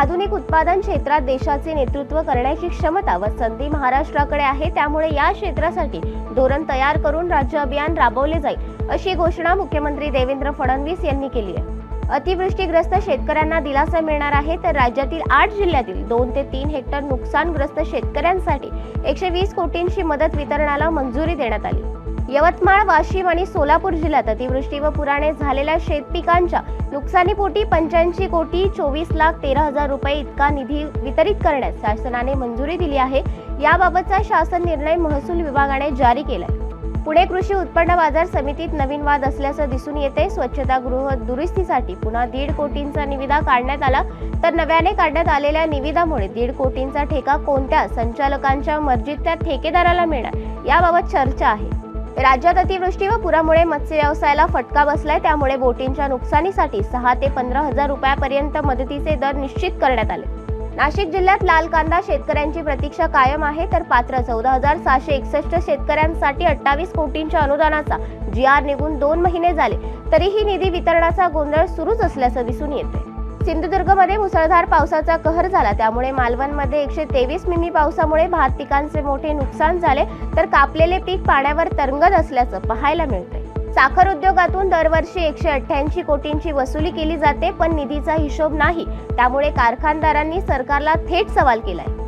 आधुनिक उत्पादन क्षेत्रात देशाचे नेतृत्व करण्याची क्षमता व संधी महाराष्ट्राकडे आहे त्यामुळे या क्षेत्रासाठी धोरण तयार करून राज्य अभियान राबवले जाईल अशी घोषणा मुख्यमंत्री देवेंद्र फडणवीस यांनी केली आहे. अतिवृष्टीग्रस्त शेतकऱ्यांना दिलासा मिळणार आहे तर राज्यातील आठ जिल्ह्यातील दोन ते तीन हेक्टर नुकसानग्रस्त शेतकऱ्यांसाठी एकशे वीस कोटींची मदत वितरणाला मंजुरी देण्यात आली. यवतमाळ वाशिम आणि सोलापूर जिल्ह्यात अतिवृष्टी व पुराने झालेल्या शेतपिकांच्या नुकसानीपोटी पंच्याऐंशी कोटी चोवीस लाख तेरा हजार रुपये इतका निधी वितरित करण्यास शासनाने मंजुरी दिली आहे. याबाबतचा शासन निर्णय महसूल विभागाने जारी केलाय. पुणे कृषी उत्पन्न बाजार समितीत नवीन वाद असल्याचं दिसून येते. स्वच्छतागृह दुरुस्तीसाठी पुन्हा दीड कोटींचा निविदा काढण्यात आला. तर नव्याने काढण्यात आलेल्या निविदामुळे दीड कोटींचा ठेका कोणत्या संचालकांच्या मर्जीत त्या ठेकेदाराला मिळणार? याबाबत चर्चा आहे. राज्यात अतिवृष्टी व पुरामुळे मत्स्य व्यवसायाला फटका बसलाय. त्यामुळे बोटींच्या नुकसानीसाठी सहा ते पंधरा हजार रुपयापर्यंत मदतीचे दर निश्चित करण्यात आले. नाशिक जिल्ह्यात लाल कांदा शेतकऱ्यांची प्रतीक्षा कायम आहे तर पात्र चौदा हजार सहाशे एकसष्ट शेतकऱ्यांसाठी अठ्ठावीस कोटींच्या अनुदानाचा जी आर निघून दोन महिने झाले. तरीही निधी वितरणाचा गोंधळ सुरूच असल्याचं दिसून येते सिंधुदुर्गमध्ये मुसळधार पावसाचा कहर झाला. त्यामुळे मालवणमध्ये एकशे तेवीस मिमी पावसामुळे भात पिकांचे मोठे नुकसान झाले. तर कापलेले पीक पाण्यावर तरंगत असल्याचं पाहायला मिळतंय. साखर उद्योगातून दरवर्षी एकशे अठ्ठ्याऐंशी कोटींची वसुली केली जाते पण निधीचा हिशोब नाही. त्यामुळे कारखानदारांनी सरकारला थेट सवाल केलाय.